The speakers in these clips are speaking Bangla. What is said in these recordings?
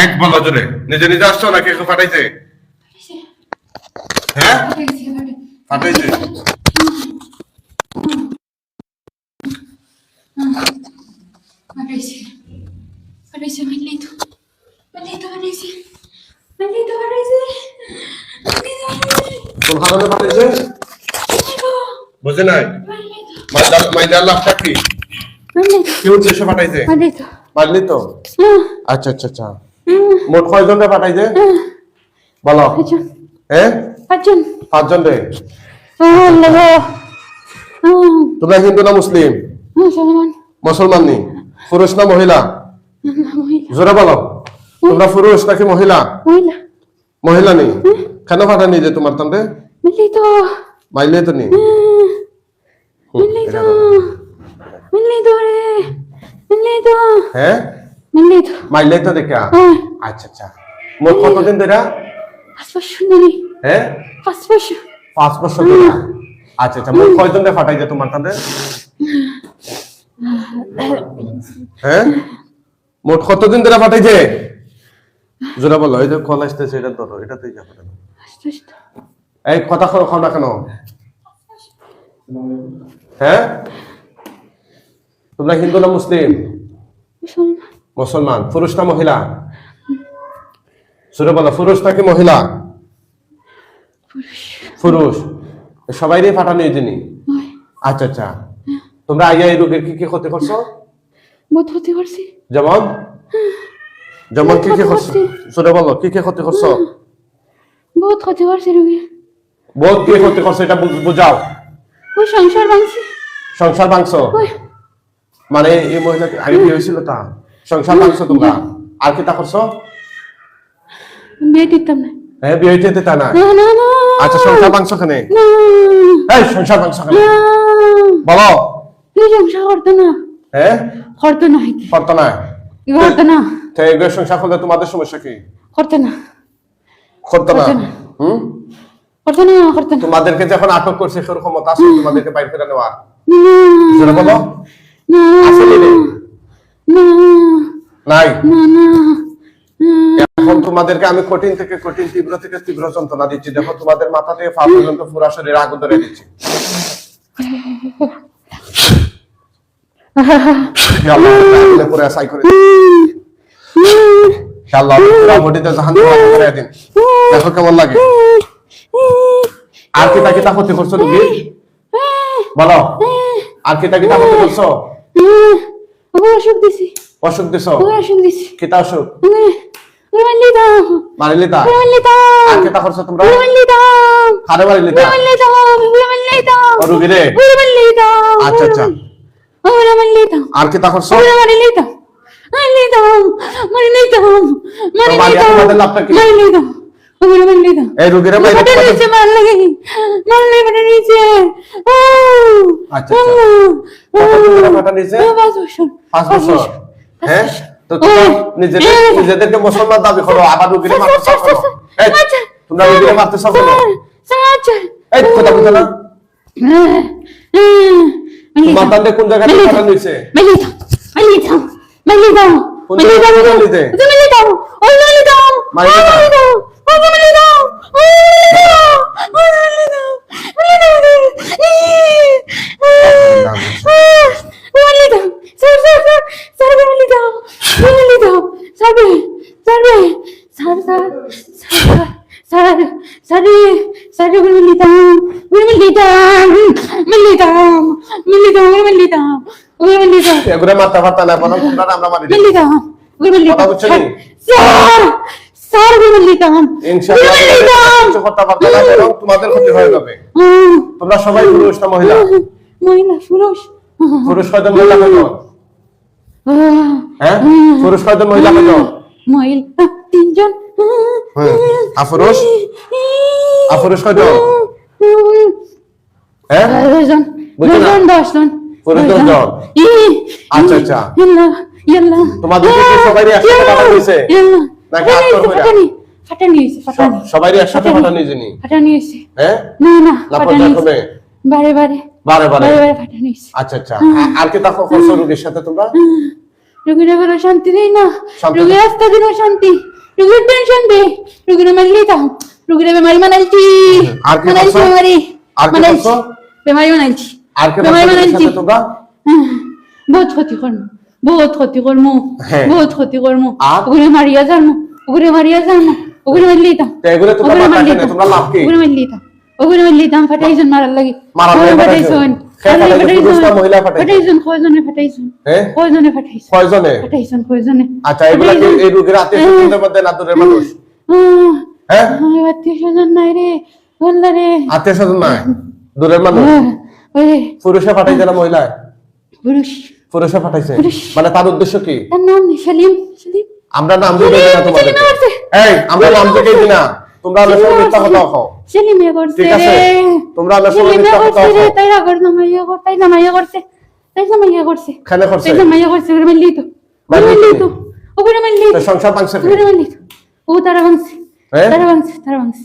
হ্যাঁ বলো জোরে। নিজে নিজে আসছো না কেউ ফাটাইছে? হ্যাঁ? ফাটাইছে। আচ্ছা আচ্ছা আচ্ছা। মোট কয়জন রে ফাটাইছে বলো। হ্যাঁ. পাঁচজন। রে তোমরা হিন্দু না মুসলিম. মুসলমান। নি? পুরুষ না মহিলা. জোরে বলো। তোমরা পুরুষ নাকি মহিলা? মহিলা। নি? কেন ফাটানি যে তোমার তান্তে Maldito. মাইলে তো নি? হুম, Maldito. এটা দাও। Maldito, re. Maldito. হ্যাঁ Maldito. মাইলে তো দেখা Ah, আচ্ছা আচ্ছা। মোট কতদিন ধরে? Paspashun nani. হ্যাঁ Paspashun. পাঁচ বছর। ধরে? আচ্ছা আচ্ছা। মোট কয়জন রে ফাটাইছে তোমার তান্তে হ্যাঁ মোট কতদিন ধরে ফাটাইছে? জোরে বলো এই যে কল আসতেছে এটা ধরো কেন Paspashun. এই কথা খাও না কেন? হ্যাঁ তোমরা হিন্দু না মুসলিম. মুসলমান পুরুষ না মহিলা? সুরে বলো পুরুষ নাকি মহিলা? পুরুষ। সবাই ফাটানো এই জিনিস? আচ্ছা আচ্ছা। তোমরা আইয়া এই রোগের কি কি ক্ষতি করছ? বহুত ক্ষতি করছি। যেমন? যেমন কি কি করছ? সুরে বলো কি কি ক্ষতি করছ? বহুত ক্ষতি করছি রোগী। বহুত কি ক্ষতি করছ এটা বুঝাও। ওই সংসার ভাঙছি। সংসার ভাঙছো? মানে এই মহিলাকে আগে বিয়ে হয়েছিল তা? সংসার ভাঙছো তোমরা। আর কি তা করছ? বিয়ে দিতাম না। হ্যাঁ বিয়ে তা না। আচ্ছা সংসার ভাঙছো এই সংসার ভাঙছো বলো। এই সংসার করতো না। হ্যাঁ? করতো না করতো না। করতো না? তো এই সংসার করলে তোমাদের সমস্যা কি? করতো না। করতো না। হুম? করতো না করতো না। তোমাদেরকে যখন আটক করছে সেরকম ক্ষমতা আছে? তোমাদেরকে বাইর করে নেওয়ার? না। বলো? না। আসলে নাই। এখন তোমাদেরকে আমি কঠিন থেকে কঠিন তীব্র থেকে তীব্র যন্ত্রণা দিচ্ছি। দেখো তোমাদের মাথা থেকে পা পর্যন্ত পুরা শরীরে আগুন ধরে দিচ্ছি। হে আল্লাহ, আগুনে পুরা ছাই করে আল্লাহ, পুরা বডিতে জাহান্নামে আগুন দিন। দেখো কেমন লাগে। আর কিতা কিতা ক্ষতি করছ বলো। আর কিতা কিতা ক্ষতি করছ? অসুখ দিছি। অসুখ দিছ? অসুখ দিছি। কিতা অসুখ? মারলি তা মারলি আর কিতা করছ তোমরা? মারলি দাও কারে মারিলি তা মারলি দাও মারলি দাও ও রুগী রে মারলি দাও আচ্ছা আচ্ছা ওরা মারলি দাও আর কিতা করছ ওরা মারলি ওরা মারলি দাও এই রুগীরা মাইরে ফাটা তোমাদের- নিচে মার লাগে মারলি ফাটা নিচে আচ্ছা, আচ্ছা। ফাটা নিচে? পাঁচ বছর পাঁচ বছর হ্যাঁ তো নিজেদের নিজেদেরকে মুসলমান দাবি করো আবার রুগীরে মারতে চাও তোমরা রুগীরে মারতে চাও কেন? এই কথা বুঝো না তোমার দান্ডে কোন জায়গায় ফাটা নিছে Melito, Melito, Melito, ¿Dónde está Melite? Melito, Melito, ¡Ay, ¡Melito! ¡Melito! ¡Melito! ¡Melito! ¡Melito! এগুলো মারতে পারতা না, বরং তোমরা আমরা মারি. কথা বুঝছ নি? Sir sir Melita. ইনশাআল্লাহ. কিছু করতে পারবে না বরং তোমাদের ক্ষতি হয়ে যাবে তোমরা সবাই পুরুষ না মহিলা মহিলা পুরুষ পুরুষ কয়জন মহিলা কয়জন হ্যাঁ পুরুষ কয়জন মহিলা কয়জন মহিলা তিনজন? আর কয়জন? হ্যাঁ দশজন। দশজন। দশজন দশজন। আচ্ছা, আচ্ছা। ইয়াল্লা ইয়াল্লা তোমাদেরকে কি একসাথে পাঠানো হয়েছে? নাকি আত্মর কইরা? ফাটানি ফাটানি হয়েছে ফাটানি। সবাই একসাথে ফাটা নিয়ে ফাটানি হয়েছে। হ্যাঁ না না না ফাটানি হয়েছে। বারে বারে। বারে বারে। বারে বারে ফাটানি হয়েছে। আচ্ছা আচ্ছা। আর কি দেখো করছ রোগীর সাথে তোমরা? রুগীরা শান্তি নেই না। শান্তি রুগী রাস্তা দিন শান্তি। রুগীর টেনশন দে। রুগীরা মারলি তাও রুগীরা বেমারি মানাইছি। মানাইছি? বেমারি। মানাইছি? বেমারি মানাইছি। বেমারি মানাইছি। বহুত ক্ষতি করমু। বহুত ক্ষতি করমু। হ্যাঁ। বহুত ক্ষতি করমু। ওগুলো মারিয়া জানমু। ওগুলো মারিয়া জানমু। ওগুলো মারলি তাও তো এগুলো তোমরা ওগুলো মাথা মারলি কেনে, তোমরা লাভ কি? ওগুলো মারলি তাও ওগুলো মারলি তাও ফাটাইছুন মারার লাগি। মারার লাগি ফাটাইছুন? কে ফাটাইছে? পুরুষ না মহিলা ফাটাইছে? ফাটাইছুন কয়জনে ফাটাইছুন হ্যাঁ? কয়জনে ফাটাইছুন কয়জনে? ফাটাইছুন কয়জনে? আচ্ছা এই রোগীর আত্মীয় স্বজনদের মধ্যে না মানুষ হ্যাঁ আত্মীয় স্বজন নাই রে বললা রে আত্মীয় স্বজন না দূরের মানুষ পুরুষে পাঠাইছে না মহিলা পুরুষ পুরুষে পাঠাইছে। মানে তার উদ্দেশ্য কি? তার নাম নেই, সেলিম সেলিম। আমরা নাম দিয়ে দিই না তোমাদের এই আমরা নাম থেকে দিই না। তোমরা আমার সঙ্গে মিথ্যা কথা কও। ছেলেমেয়ে করছে রে তোমরা আল্লাহ ছেলেমেয়ে করছে রে তাই রাগর নামাইয়া কর তাই নামাইয়া করছে তাই নামাইয়া করছে খালে করছে তাই নামাইয়া করছে ওরে মানলি তো মানলি তো ওরে মানলি তো সংসার ভাঙছে ওরে মানলি তো ও তারা ভাঙছে তারা ভাঙছে তারা ভাঙছে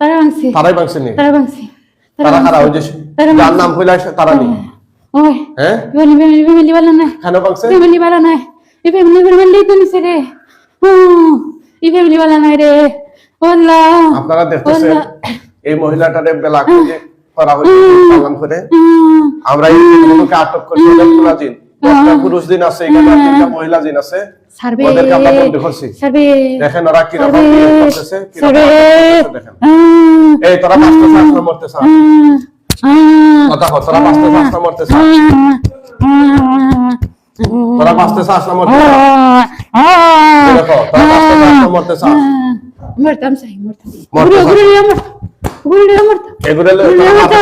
তারা ভাঙছে তারাই ভাঙছে নি তারা ভাঙছে তারা হারা হয়ে যাচ্ছে যার নাম কইলা তারা নি ওই হ্যাঁ বেলি বেলি বেলি বালা না খানো ভাঙছে বেলি বালা না এ বেলি বেলি তো নিছে রে আপনারা দেখতেছেন এই মহিলাটারে বেলা করে করা হয়েছে পালন করে। আমরা এই আটক করছি দিন পুরুষ দিন আছে এখানে তিনটা মহিলা দিন আছে। ওদেরকে আমরা বন্দি করছি। দেখেন ওরা কীরকম সার্ভে। করতেছে কীরকম সার্ভে। আচরণ করতেছে দেখেন। এই তোরা বাঁচতে চাস না মরতে চাস? হুম, হুম, কথা কর তোরা তোরা বাঁচতে চাস না মরতে চাস? দেখো তোরা মরতাম সাই মরতাম মরতে ঘুরে চাস। ঘুরে মরতাম ঘুরে ঘুরে মরতাম এগুলো মাথা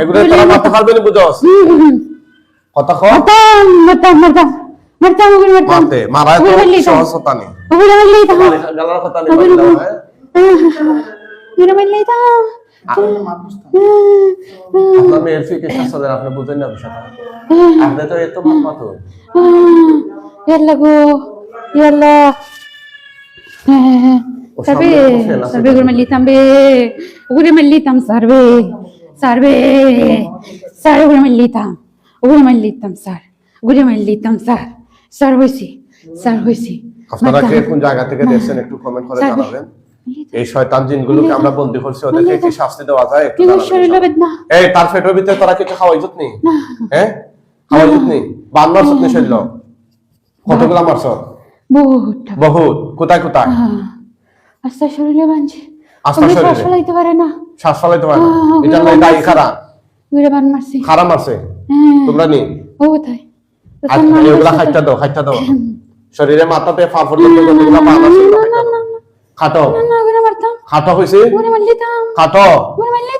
এগুলো তোরা মাথা খাবে না কথা কর মরতাম মরতাম মরতাম মরতাম ওগুলো মরতাম মারতে মারা তো তো সহজ হতা নেই ওগুলো মারলেই তো গালার কথা মারলেও, হ্যাঁ? ওগুলো মারলেই তো আপনার মেয়ের ফি কেসা আপনি বুঝেন না বিষয়টা আপনি তো এত ভালো মাতো ইয়াল্লা গো ইয়াল্লা ওগুলো মারলি তাম ওগুলো মারলি তাম। স্যার ওগুলো মারলি তাম স্যার স্যার হয়েছি স্যার হয়েছি আপনারা কে কোন জায়গা থেকে দেখছেন একটু কমেন্ট করে। জানাবেন। এই শয়তান জিনগুলোকে আমরা বন্দি করছি ওদেরকে কি শাস্তি দেওয়া যায় একটু এই তার পেটের ভিতরে তোরা কিছু খাওয়াই যত নি? হ্যাঁ? খাওয়াই যত নি? বান মারছত নি শৈল কতগুলা মারছ? বহুটা বহুত। কোথায় কোথায়? আস্তে শরীরে বানছে। আস্তে শরীরে? শ্বাস ফেলাইতে পারে না। শ্বাস ফলাইতে পারে না। এটা ওগুলো নাই খারা। ঘুরে বান মারছি। খারা মারছে তোমরা নি? ও কোথায় আচ্ছা, এগুলা খাইটা দাও খাইটা দাও। শরীরে মাথাতে বান আছে। খাটো। না না ঘুরে মারতাম। খাটো হইছে? ঘুরে মারলি খাটো? ঘুরে মারলি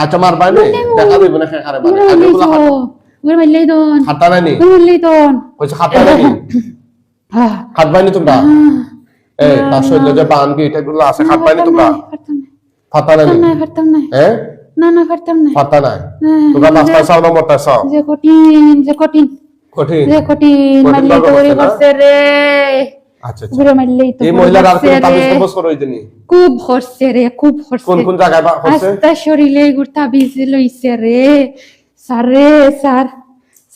আচ্ছা মারবাই নি। দেখা দিবে না খারে ঘুরে মারলি এগুলা তো। ঘুরে দন খাটা নাই নি ঘুরে মারলি দন কইছে খাটা নাই নি খাটবাই তোমরা? এই তার শরীরে যে বান কি এটা গুলো আছে তোমরা? ফাটা নাই নি না পারতাম না। হ্যাঁ না না পারতাম না। ফাটা নাই? তোমরা না মরতে যে কঠিন যে কঠিন। কঠিন। যে কঠিন কঠিন মারলি তো করছে করছে রে। আচ্ছা আচ্ছা। ঘুরে মারলি তো এই ঘুরে আর কোন তাবিজ কবজ করো দিনি খুব হরছে রে খুব হরছে। কোন কোন জায়গায় বা হচ্ছে আস্তা শরীরে গুড়তা বীজ লইছে রে। সার সার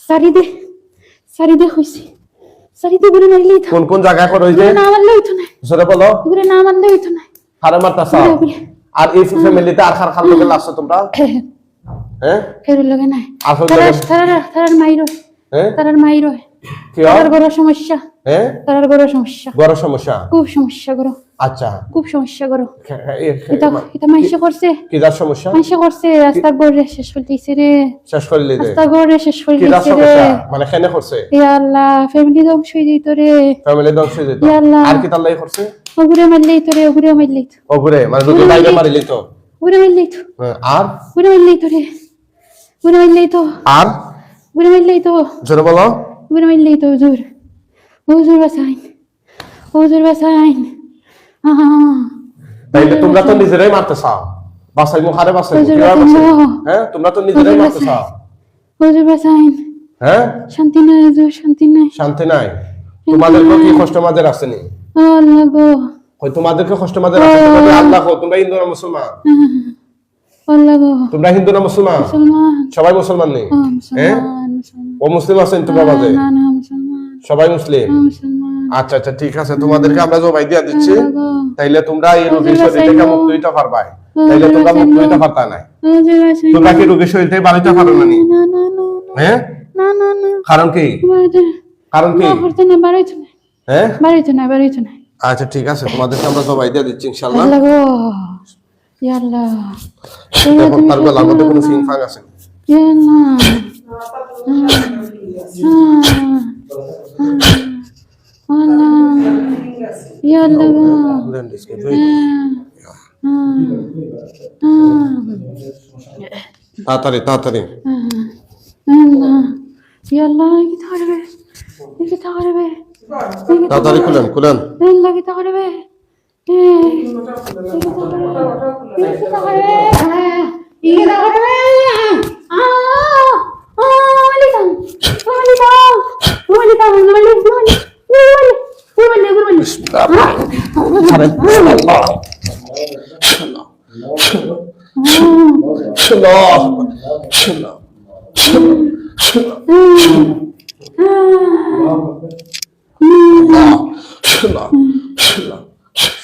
সারি দে সারি দে হইছে। সারি দে ঘুরে মারলি তো। কোন কোন জায়গা করে ঘুরে না মারলে হইতো না জোরে বলো। ঘুরে না মারলে হইতো না হারে আর এই ফ্যামিলিতে আর খার খার লোকে লাগছো তোমরা? হ্যাঁ। কেউ লগে হইল তারার না? তারার তারার মাইরো হ্যাঁ? তারার মাইরো কি আর বড় সমস্যা। হ্যাঁ? তারার বড় সমস্যা। বড় সমস্যা। খুব সমস্যা করো আচ্ছা। খুব সমস্যা করো। এটা এটা মাইশে করছে। কি যার সমস্যা? মাইশে করছে রাস্তা গড়ে শেষ হইতেছে রে। শেষ করে দিতে রাস্তা গড়ে শেষ হইতেছে রে। মানে কেন করছে? ইয়া আল্লাহ ফ্যামিলি ধ্বংস হয়ে যেত রে। ফ্যামিলি ধ্বংস হয়ে যেত। আল্লাহ। আর কি তার লাই করছে? ওগুরে মারলেই তো রে ওগুরে মারলেই তো। ওপরে মানে দুটো বাইরে মারিলি তো। ওগুরে মারলেই তো। হ্যাঁ, আর? ওগুরে মারলেই তো রে। ওগুরে মারলেই তো। আর? ওগুরে মারলেই তো। জোরে বলো। ওগুরে মারলেই তো হুজুর। হুজুর বাসাইন। হুজুর বাসাইন। তাইলে তোমরা তো নিজেরাই মারতে চাও। বাসাই মুখারে বাসাই হুজুর কীভাবে বাসাইন বাসাই? হ্যাঁ? তোমরা তো নিজেরাই মারতে চাও। হুজুর বাসাইন হ্যাঁ? শান্তি নাই হুজুর শান্তি নাই। শান্তি নাই? তোমাদেরকে কি কষ্ট আসেনি আল্লাহ গো। কই তোমাদেরকে কষ্ট আসেনি তোমরা আল্লাহ হো তোমরা হিন্দু না মুসলমান? আল্লাহ গো। তোমরা হিন্দু না মুসলমান? মুসলমান। সবাই মুসলমান নেই হ্যাঁ? ও মুসলিম আছেন তোমরা মাঝে সবাই মুসলিম? মুসলমান। আচ্ছা আচ্ছা ঠিক আছে তোমাদেরকে আমরা জবাই দিয়ে দিচ্ছি। তাইলে তোমরা এই রোগীর শরীর থেকে। মুক্ত হইতে হুজুর তাইলে তোমরা মুক্ত হইতে পারতা না তোমরা কি রোগীর শরীর থেকে বাড়িতে পারো না হ্যাঁ? কারণ কি? কারণ কি? হ্যাঁ? বাড়িতে না বাড়িতে না আচ্ছা ঠিক আছে তোমাদেরকে আমরা জবাই দিয়ে দিচ্ছি ইনশাল্লাহ আল্লাহ গো। ইয়া আল্লাহ। দেখো তার গলার মধ্যে কোনো ফিং ফাং আছে আল্লাহ আল্লাহ ইয়া আল্লাহ গো দেন দিচ্ছি। তাড়াতাড়ি তাড়াতাড়ি আল্লাহ ইয়া আল্লাহ কি থাকবে কি থাকবে তাড়াতাড়ি খুলেন খুলেন আল্লাহ থাকবে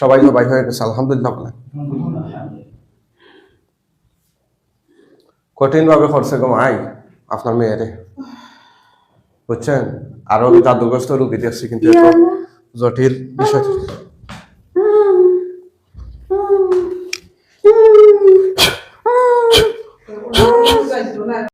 সবাই সবাই হয়ে গেছে আলহামদুলিল্লাহ বলেন কঠিন ভাবে খরচে কমাই আপনার মেয়েরে। বুঝছেন? আরও জাদুগ্রস্ত রুগী দেখছি কিন্তু জটিল বিষয়।